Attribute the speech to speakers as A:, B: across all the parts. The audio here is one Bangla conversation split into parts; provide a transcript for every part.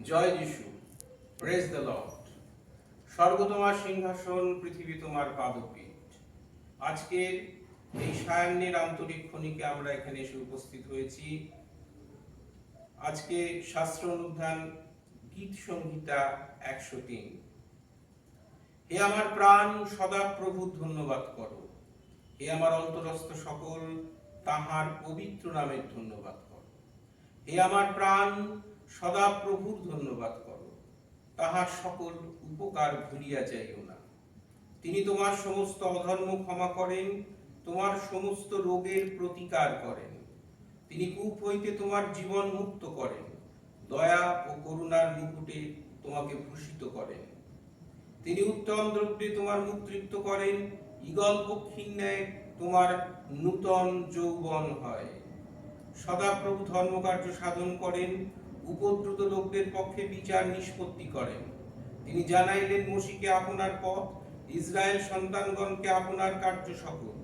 A: জয় যিশু প্রেজ দ্য লর্ড স্বর্গ তোমার সিংহাসন, পৃথিবী তোমার পাদপীঠ। আজকের এই সায়ান্নের আন্তরিক ক্ষণিকে আমরা এখানে এসে উপস্থিত হয়েছি। আজকে শাস্ত্র অনুধান, গীত সংহিতা একশো তিন। হে আমার প্রাণ, সদা প্রভু ধন্যবাদ করো। হে আমার অন্তরস্থ সকল, তাহার পবিত্র নামের ধন্যবাদ করো। হে আমার প্রাণ সদা প্রভুর ধন্যবাদ করো। তাহার সকল উপকার ভুলিয়া যাইও না। তিনি তোমার সমস্ত অধর্ম ক্ষমা করেন, তোমার সমস্ত রোগের প্রতিকার করেন। তিনি কূপ হইতে তোমার জীবন মুক্ত করেন। দয়া ও করুণার মুকুটে তোমাকে ভূষিত করেন। তিনি উত্তম দ্রব্যে তোমার মুখ তৃপ্ত করেন ইগল পক্ষীর ন্যায় তোমার নূতন যৌবন হয়। সদাপ্রভু ধর্মকার্য সাধন করেন উপদ্রুত লোকদের পক্ষে বিচার নিষ্পত্তি করেন। তিনি জানাইলেন, মসিকে আপনার পথ, ইসরায়েল সন্তানগণকে আপনার কার্য সকল।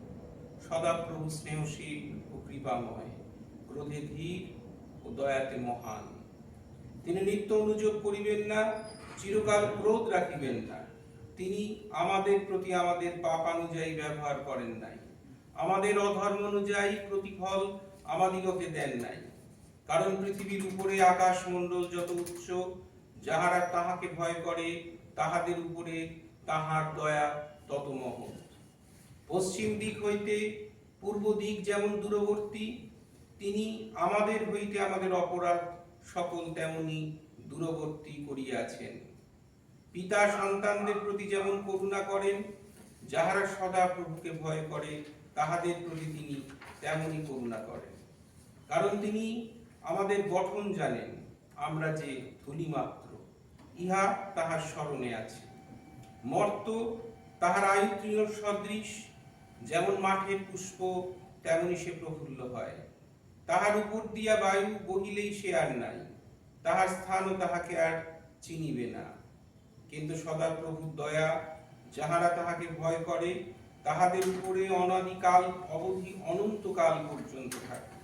A: সদাপ্রভু স্নেহশীল ও কৃপাময়, ক্রোধে ধীর ও দয়াতে মহান। তিনি নিত্য অনুযোগ করিবেন না, চিরকাল ক্রোধ রাখিবেন না। তিনি আমাদের প্রতি আমাদের পাপ অনুযায়ী ব্যবহার করেন নাই। আমাদের অধর্ম অনুযায়ী প্রতিফল আমাদিগকে দেন নাই। কারণ পৃথিবীর উপরে আকাশ মণ্ডল যত উচ্চ, যাহারা তাহাকে ভয় করে, তাহাদের উপরে তাহার দয়া তত মহৎ। পশ্চিম দিক হইতে পূর্ব দিক যেমন দূরবর্তী, তিনি আমাদের হইতে আমাদের অপরাধ সকল তেমনি দূরবর্তী করিয়াছেন। পিতা সন্তানদের প্রতি যেমন করুণা করেন, যাহারা সদা প্রভুকে ভয় করে, তাহাদের প্রতি তিনি তেমনি করুণা করেন। কারণ তিনি আমাদের গঠন জানেন আমরা যে ধূলি মাত্র ইহা তাহার স্মরণে আছে। মর্ত তাহার আয়ুতৃণ সদৃশ, যেমন মাঠের পুষ্প, তেমনি সে প্রফুল্ল হয়। তাহার উপর দিয়া বায়ু বহিলেই সে আর নাই, তাহার স্থানও তাহাকে আর চিনিবে না। কিন্তু সদা প্রভুর দয়া, যাহারা তাহাকে ভয় করে, তাহাদের উপরে অনাদিকাল, অবধি অনন্তকাল পর্যন্ত থাকে।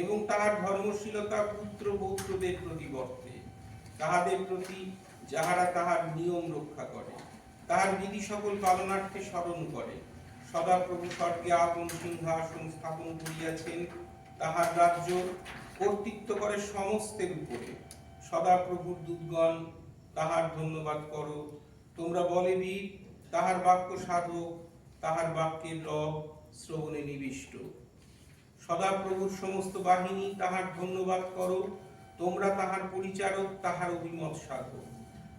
A: এবং তাহার ধর্মশীলতা পুত্র পৌত্রদের প্রতি বর্তে। তাহাদের প্রতি যাহারা তাহার নিয়ম রক্ষা করে, তাহার বিধি সকল পালনার্থে স্মরণ করে। সদাপ্রভু স্বর্গে আপন সিংহাসন স্থাপন করিয়াছেন, তাহার রাজ্য কর্তৃত্ব করে সমস্তের উপরে। সদা প্রভুর দুর্গণ তাহার ধন্যবাদ করো। তোমরা বলে বীর, তাহার বাক্য সাধক, তাহার বাক্যের রব, শ্রবণে নিবিষ্ট। সদাপ্রভুর সমস্ত বাহিনী তাহার ধন্যবাদ করো। তোমরা তাহার পরিচারক, তাহার অভিমত সাধক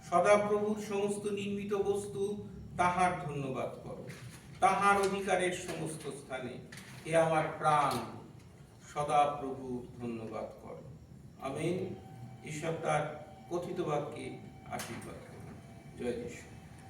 A: সদাপ্রভুর সমস্ত নির্মিত বস্তু তাহার ধন্যবাদ করো। তাহার অধিকারের সমস্ত স্থানে হে আমার প্রাণ। সদাপ্রভু ধন্যবাদ করো। আমিন। ঈশ্বর তার কথিত বাক্যে আশীর্বাদ করুন জয় যিশু।